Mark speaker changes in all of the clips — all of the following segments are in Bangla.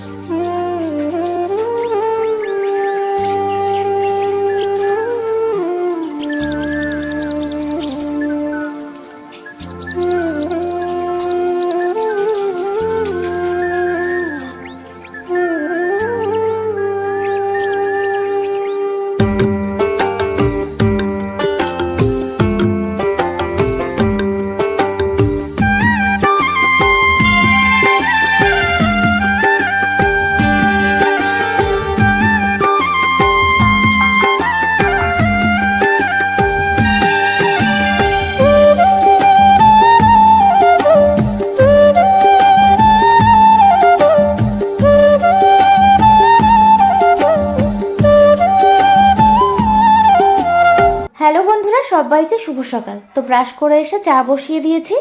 Speaker 1: Mm. সবাইকে শুভ সকাল। তো ব্রাশ করে এসে চা বসিয়ে দিয়েছি।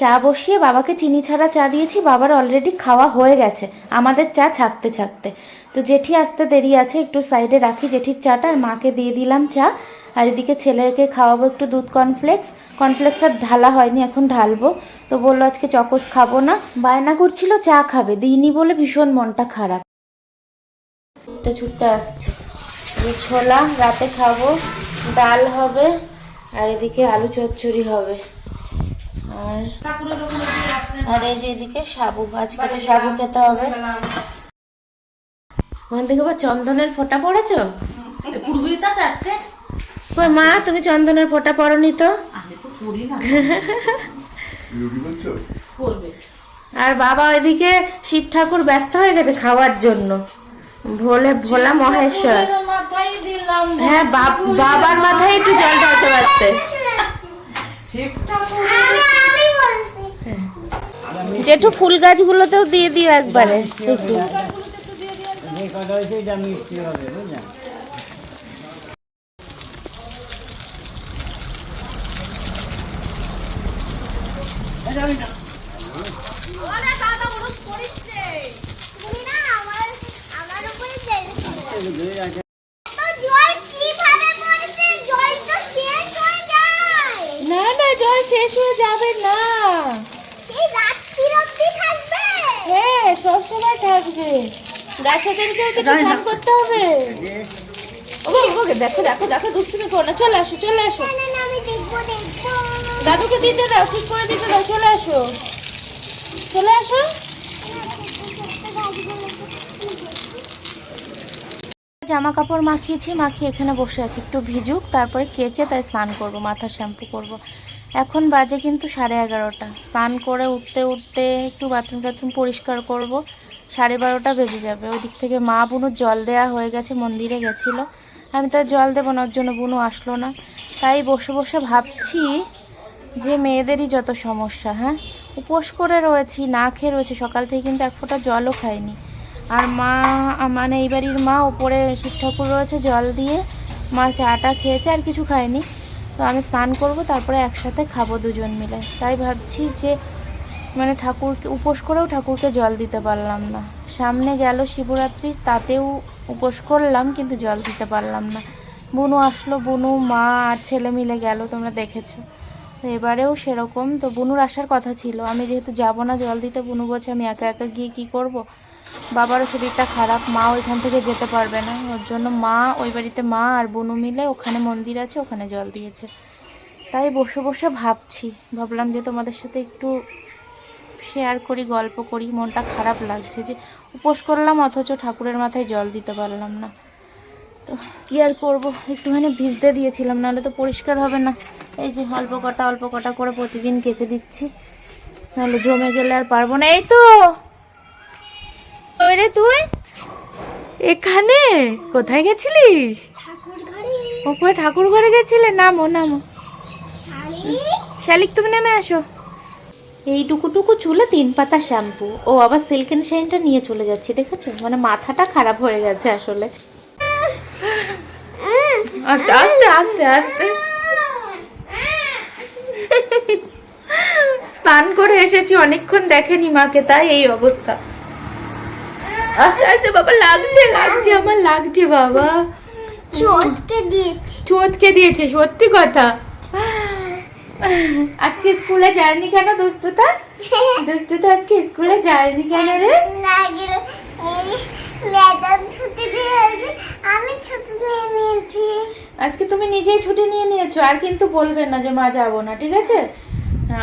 Speaker 1: চা বসিয়ে বাবাকে চিনি ছাড়া চা দিয়েছি। বাবার অলরেডি খাওয়া হয়ে গেছে। আমাদের চা ছাকতে ছাকতে। তো জেঠি আসতে দেরি আছে, একটু সাইডে রাখি জেঠির চাটা আর মাকে দিয়ে দিলাম চা। আর এদিকে ছেলেকে খাওয়াবো একটু দুধ কর্নফ্লেক্স কর্নফ্লেক্সটা ঢালা হয়নি, এখন ঢালবো। তো বলল আজকে চকোস খাব না। বায়না করছিল, চা খাবে। দিইনি বলে ভীষণ মনটা খারাপ। ছুটতে ছুটতে আসছে। ছোলা, রাতে খাব। ডাল হবে। আর এদিকে আলু চচ্চড়ি হবে। আর আর এই যে এদিকে সাবু আজকে সাবু খেতে হবে। ওখান থেকে আবার চন্দনের ফোঁটা পড়েছ? মা, তুমি চন্দনের ফোঁটা পড়নি তো? আর বাবা ওইদিকে শিব ঠাকুর ব্যস্ত হয়ে গেছে খাওয়ার জন্য। ভোলে, ভোলা মহেশ্বর। হ্যাঁ বাব- বাবার মাথায় একটু জল ঢালতে পারতে।
Speaker 2: শিব ঠাকুর
Speaker 1: জেঠু ফুল গাছগুলোতেও দিয়ে দিও একবারে একটু না না জল শেষ হয়ে যাবে না হ্যাঁ সব সময় থাকবে তো ফোন করতে হবে। ওকে ওকে দেখো দেখো দেখো দুষ্টুমি করো না। চলে আসো চলে আসো। দাদুকে দিতে দাও ঠিক করে দিতে দাও চলে আসো। চলে আসো। জামা কাপড় মাখিয়েছি মাখিয়ে এখানে বসে আছি। একটু ভিজুক তারপরে কেচে তাই স্নান করব মাথা শ্যাম্পু করব। এখন বাজে কিন্তু সাড়ে এগারোটা। স্নান করে উঠতে উঠতে একটু বাথরুম টাথরুম পরিষ্কার করব, সাড়ে বারোটা বেজে যাবে। ওই দিক থেকে মা বুনুর জল দেয়া হয়ে গেছে, মন্দিরে গেছিল। আমি তো আর জল দেবো না, ওর জন্য বুনু আসলো না। তাই বসে বসে ভাবছি যে মেয়েদেরই যত সমস্যা হ্যাঁ? উপোস করে রয়েছি, না খেয়ে রয়েছে, সকাল থেকে কিন্তু এক ফোঁটা জলও খাইনি। আর মা মানে এই বাড়ির মা, ওপরে শিব ঠাকুর রয়েছে, জল দিয়ে মা চাটা খেয়েছে, আর কিছু খায়নি। তো আমি স্নান করব, তারপরে একসাথে খাব দুজন মিলে। তাই ভাবছি যে মানে ঠাকুরকে, উপোস করেও ঠাকুরকে জল দিতে পারলাম না। সামনে গেল শিবরাত্রি, তাতেও উপোস করলাম, কিন্তু জল দিতে পারলাম না। বুনু আসলো, বুনু, মা আর ছেলে মিলে গেল, তোমরা দেখেছ। তো এবারেও সেরকম। তো বুনুর আসার কথা ছিল। আমি যেহেতু যাব না জল দিতে, বুনু বলছে, আমি একা একা গিয়ে কি করব? বাবারও শরীরটা খারাপ, মা ওইখান থেকে যেতে পারবে না। ওর জন্য মা, ওই বাড়িতে মা আর বুনু মিলে ওখানে মন্দির আছে, ওখানে জল দিয়েছে। তাই বসে বসে ভাবছি, ভাবলাম যে তোমাদের সাথে একটু শেয়ার করি, গল্প করি। মনটা খারাপ লাগছে যে উপোস করলাম, অথচ ঠাকুরের মাথায় জল দিতে পারলাম না। তো কী আর করব? একটুখানি ভিজতে দিয়েছিলাম, নাহলে তো পরিষ্কার হবে না। এই যে অল্প কটা অল্প কটা করে প্রতিদিন কেচে দিচ্ছি। নাহলে জমে গেলে আর পারব না। এই তো! ওই রে তুই? এখানে? কোথায় গেছিলিস? ওপরে ঠাকুর ঘরে গেছিলে? নামো নামো। শালিক? তুমি নেমে আসো। এইটুকুটুকু চুলে তিন পাতা শ্যাম্পু। ও আবার সিল্কেন শাইনটা নিয়ে চলে যাচ্ছে দেখেছ? মানে মাথাটা খারাপ হয়ে গেছে আসলে। আস্তে আস্তে আস্তে আস্তে। স্নান করে এসেছি অনেকক্ষণ দেখেনি মাকে তাই এই অবস্থা। আস্তে আস্তে বাবা লাগছে লাগছে আমার লাগছে বাবা।
Speaker 3: চোটকে দিয়েছি।
Speaker 1: চোটকে দিয়েছে সত্যি কথা। আজকে স্কুলে যায়নি কেন দোস্ততা? দোস্ততা আজকে স্কুলে যায়নি কেন রে?
Speaker 3: আমি ছুটি নিয়ে নিয়েছি।
Speaker 1: আজকে তুমি নিজেই ছুটি নিয়ে নিয়েছো আর কিন্তু বলবে না যে মা যাব না ঠিক আছে?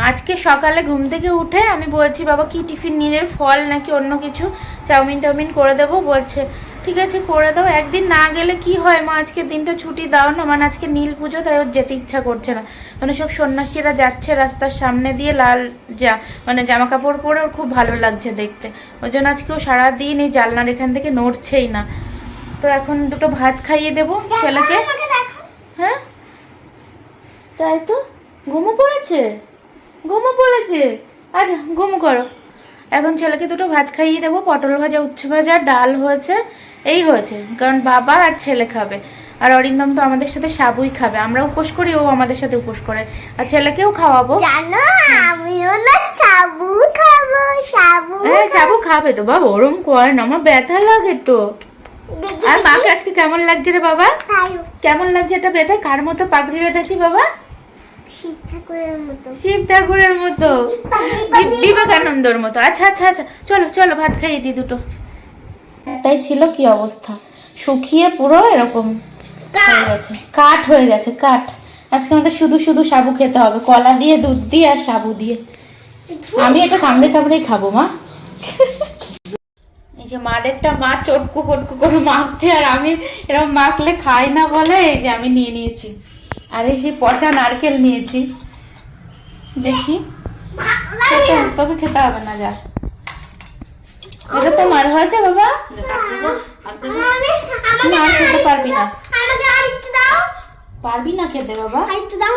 Speaker 1: আজকে সকালে ঘুম থেকে উঠে আমি বলছি বাবা কি টিফিন নিয়ে ফল নাকি অন্য কিছু? চাউমিন টাউমিন করে দেবো বলছে ঠিক আছে করে দাও। একদিন না গেলে কি হয় মা? আজকে দিনটা ছুটি দাও না। মানে আজকে নীল পুজো তাই ওর যেতে ইচ্ছা করছে না। মানে সব সন্ন্যাসীরা যাচ্ছে রাস্তার সামনে দিয়ে লাল যা মানে জামা কাপড় পরে ওর খুব ভালো লাগছে দেখতে। ওই জন্য আজকে ও সারাদিন এই জানলার এখান থেকে নড়ছেই না। তো এখন দুটো ভাত খাইয়ে দেবো ছেলেকে। হ্যাঁ? তাই তো? ঘুমো পড়েছে? ঘুমো পড়েছে আচ্ছা ঘুমো করো। এখন ছেলেকে দুটো ভাত খাইয়ে দেবো পটল ভাজা উচ্ছে ভাজা ডাল হয়েছে এই হয়েছে। কারণ বাবা আর ছেলে খাবে। আর অরিন্দম তো আমাদের সাথে সাবুই খাবে। আমরা উপোস করি ও আমাদের সাথে উপোস করে। আর ছেলেকেও খাওয়াবো।
Speaker 3: জানো আমিও না সাবু খাব সাবু
Speaker 1: হ্যাঁ সাবু খাবে তো বাবা ওরম কর না। আমার ব্যথা লাগে তো। আর মাকে আজকে কেমন লাগছে রে বাবা? কেমন লাগছে? এটা বেঁধে কার মতো পাগড়ি বেঁধেছি বাবা?
Speaker 3: শিব ঠাকুরের মতো।
Speaker 1: শিব ঠাকুরের মতো বি- বিবেকানন্দর মতো। আচ্ছা আচ্ছা আচ্ছা। চলো চলো ভাত খাইয়ে দিই দুটো। এটাই ছিল কি অবস্থা? শুকিয়ে পুরো এরকম হয়ে গেছে। কাঠ হয়ে গেছে কাঠ। আজকে আমাদের শুধু শুধু সাবু খেতে হবে। কলা দিয়ে দুধ দিয়ে আর সাবু দিয়ে। আমি এটা কামড়ে কামড়েই খাব মা। এই যে মাদেরটা মা চটকু পটকু করে মাখছে আর আমি এরকম মাখলে খাই না বলে এই যে আমি নিয়ে নিয়েছি। আর এই সেই পচা নারকেল নিয়েছি। দেখি। তোকে খেতে হবে না, যা। এটা তো মার হয়েছে, বাবা। আর খেতে পারবি না। পারবি না খেতে, বাবা।
Speaker 3: না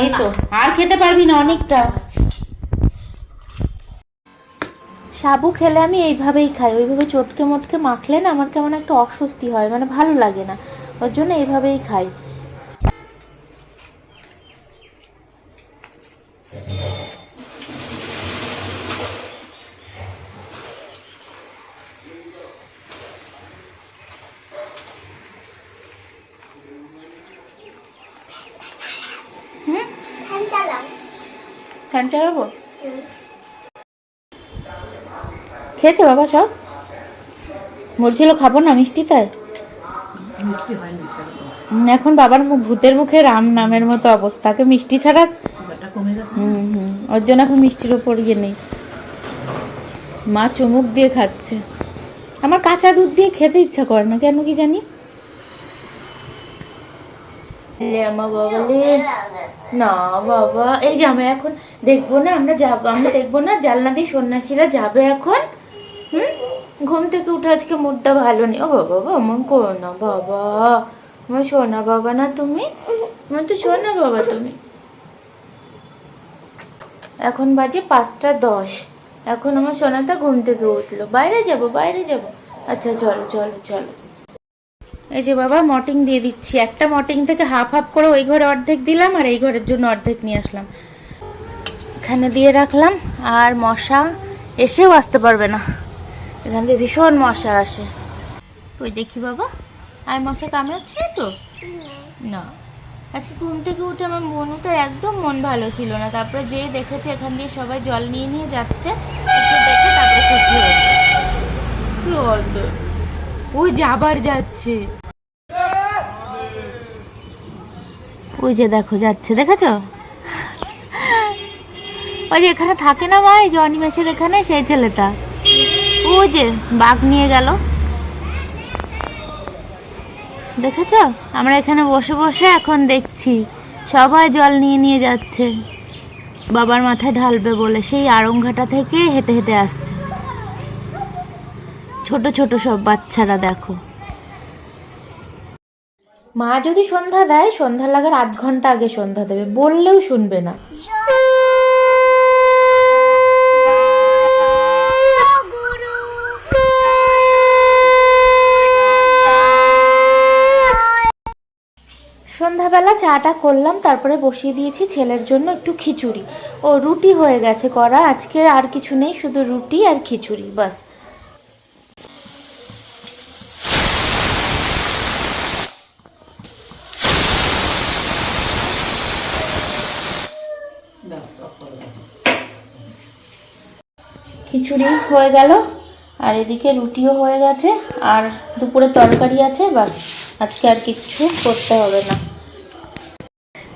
Speaker 1: এই তো, আর খেতে পারবি না অনেকটা। সাবু খেলে আমি এইভাবেই খাই। ওইভাবে চটকে মটকে মাখলে না আমার কেমন একটা অস্বস্তি হয় মানে ভালো লাগে না। ওর জন্য এইভাবেই খাই
Speaker 3: ফ্যান চালাও
Speaker 1: ফ্যান চালাবো খেয়েছে বাবা সব? বলছিল খাব না মিষ্টি তাই? এখন বাবার মুখ ভূতের মুখে রাম নামের মতো অবস্থা। মিষ্টি ছাড়া ওর জন্য এখন মিষ্টির ওপর ইয়ে নেই। মা চুমুক দিয়ে খাচ্ছে। আমার কাঁচা দুধ দিয়ে খেতে ইচ্ছা করে না কেন কি জানি? লে আমা বাবা না বাবা, এই যে আমরা এখন দেখব না, আমরা আমরা দেখব না দিয়ে সন্ন্যাসীরা যাবে এখন। হুম? ঘুম থেকে উঠে আজকে মুডটা ভালো নেই। ও বাবা বাবা করো না বাবা। আমার সোনা বাবা না তুমি? আমার তো সোনা বাবা তুমি। এখন বাজে পাঁচটা দশ। এখন আমার সোনাটা ঘুম থেকে উঠল। বাইরে যাব বাইরে যাব। আচ্ছা চলো চলো চলো। এই যে বাবা মটিং দিয়ে দিচ্ছি। একটা মটিং থেকে হাফ হাফ করে ওই ঘরে অর্ধেক দিলাম আর এই ঘরের জন্য অর্ধেক নিয়ে আসলাম। এখানে দিয়ে রাখলাম আর মশা এসেও আসতে পারবে না। এখান দিয়ে ভীষণ মশা আসে। ওই দেখি বাবা, আর মশা কামড়াচ্ছে না তো? না। আজকে ঘুম থেকে উঠে আমার মনু তো একদম মন ভালো ছিল না। তারপরে যেই দেখেছে এখান দিয়ে সবাই জল নিয়ে নিয়ে যাচ্ছে দেখে তারপরে খুশি হয়েছে ওই যে যাচ্ছে। ওই যে দেখো, যাচ্ছে, দেখেছ? ওই যে এখানে থাকে না মা, এই যে এখানে, সেই ছেলেটা। ওই যে বাঘ নিয়ে গেল। দেখেছ? আমরা এখানে বসে বসে এখন দেখছি। সবাই জল নিয়ে নিয়ে যাচ্ছে। বাবার মাথায় ঢালবে বলে সেই আড়ংঘাটা থেকে হেঁটে হেঁটে আসছে। ছোট ছোট সব বাচ্চারা দেখো। মা যদি সন্ধ্যা দেয়, সন্ধ্যা লাগার আধ ঘণ্টা আগে সন্ধ্যা দেবে, বললেও শুনবে না। সন্ধ্যাবেলা চাটা করলাম, তারপরে বসিয়ে দিয়েছি ছেলের জন্য একটু খিচুড়ি। ও রুটি হয়ে গেছে করা আজকে আর কিছু নেই, শুধু রুটি আর খিচুড়ি, বাস। খিচুড়ি হয়ে গেল আর এদিকে রুটিও হয়ে গেছে আর দুপুরে তরকারি আছে বাস আজকে আর কিচ্ছু করতে হবে না।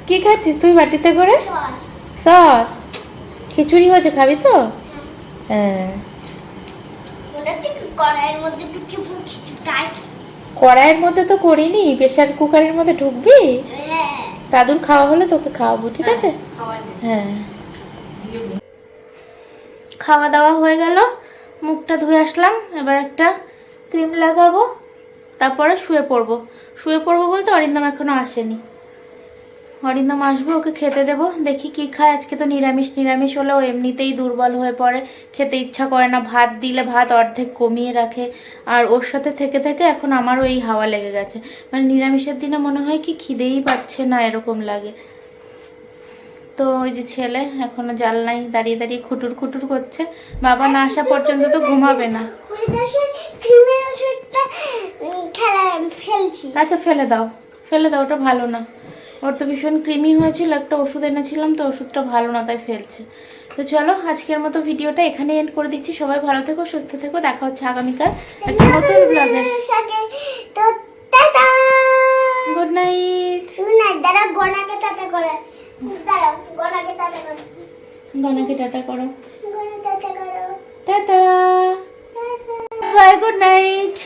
Speaker 1: কি খাচ্ছিস তুই বাটিতে করে? সস। খিচুড়ি হয়েছে খাবি তো? হ্যাঁ।
Speaker 3: কড়াইয়ের মধ্যে
Speaker 1: তো করিনি প্রেশার কুকারের মধ্যে ঢুকবি?
Speaker 3: হ্যাঁ।
Speaker 1: দাদুর খাওয়া হলে তোকে খাওয়াবো ঠিক আছে? হ্যাঁ। খাওয়া দাওয়া হয়ে গেল। মুখটা ধুয়ে আসলাম। এবার একটা ক্রিম লাগাবো। তারপরে শুয়ে পড়ব। শুয়ে পড়ব বলতে অরিন্দম এখনও আসেনি। অরিন্দম আসব, ওকে খেতে দেবো। দেখি কি খায়। আজকে তো নিরামিষ নিরামিষ হলে ও এমনিতেই দুর্বল হয়ে পড়ে। খেতে ইচ্ছা করে না। ভাত দিলে ভাত অর্ধেক কমিয়ে রাখে। আর ওর সাথে থেকে থেকে এখন আমারও এই হাওয়া লেগে গেছে। মানে নিরামিষের দিনে মনে হয় কি খিদেই পাচ্ছে না, এরকম লাগে। তো ওই যে ছেলে এখনও জানলাই দাঁড়িয়ে দাঁড়িয়ে খুটুর খুটুর করছে। বাবা না আসা পর্যন্ত তো ঘুমাবে না। আচ্ছা ফেলে দাও। ফেলে দাও ওটা ভালো না। ওর তো ভীষণ ক্রিমি হয়েছিল একটা ওষুধ এনেছিলাম তো ওষুধটা ভালো না তাই ফেলছে। তো চলো আজকের মতো ভিডিওটা এখানে এন্ড করে দিচ্ছি। সবাই ভালো থেকো সুস্থ থেকো দেখা হচ্ছে আগামীকাল একটা নতুন ব্লগের
Speaker 3: সাথে তো টাটা
Speaker 1: গুড নাইট
Speaker 3: দাঁড়া গনাকে টাটা করে। দাঁড়াও। গনাকে টাটা করো।
Speaker 1: টাটা।
Speaker 3: Bye good night.